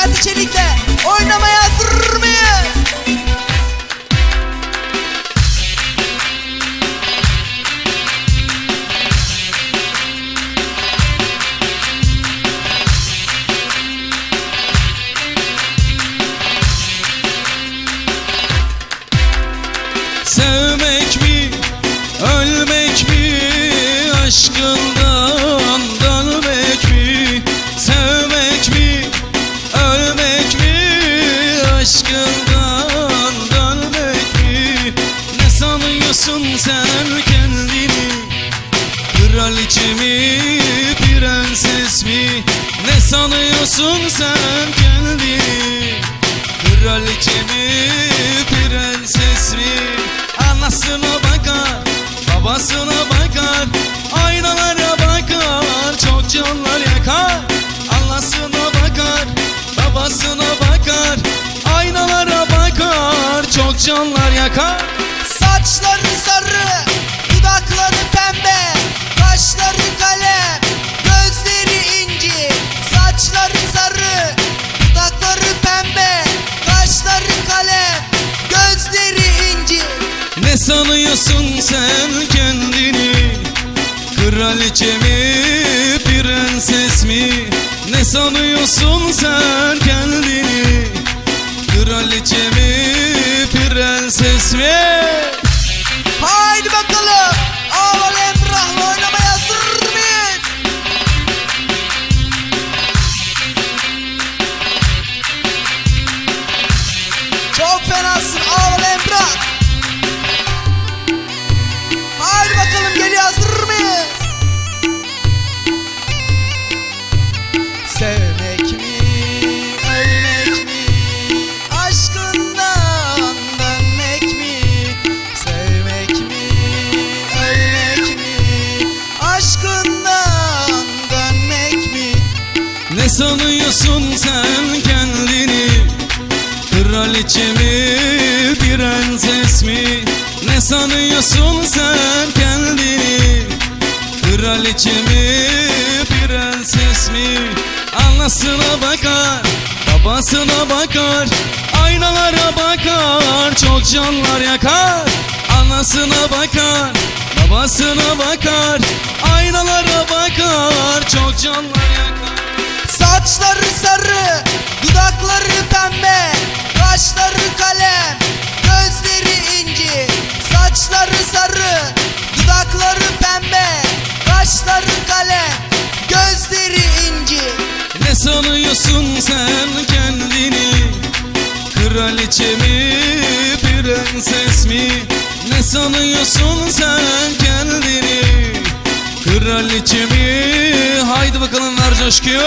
Ferdi Çelik'le oynamaya hazır mıyız? Sevmek mi, ölmek mi, aşkından sanıyorsun sen kendini? Kraliçe mi, prenses mi? Ne sanıyorsun sen kendini? Kraliçe mi, prenses mi? Anasına bakar, babasına bakar Aynalara bakar, çok canlar yakar Anasına bakar, babasına bakar Aynalara bakar, çok canlar yakar kaşları kalem, gözleri inci. Ne sanıyorsun sen kendini? Kraliçe mi, prenses mi? Ne sanıyorsun sen kendini? Kraliçe mi, prenses mi? Sanıyorsun sen kendini? Kraliçe mi, prenses mi? Ne sanıyorsun sen kendini? Kraliçe mi, prenses mi? Anasına bakar, babasına bakar Aynalara bakar, çok canlar yakar Anasına bakar, babasına bakar Aynalara bakar, çok canlar pembe, kaşları kalem, gözleri inci. Saçları sarı, dudakları pembe, kaşları kalem, gözleri inci. Ne sanıyorsun sen kendini? Kraliçe mi, prenses mi? Ne sanıyorsun sen kendini? Kraliçe mi? Haydi bakalım ver coşkuyu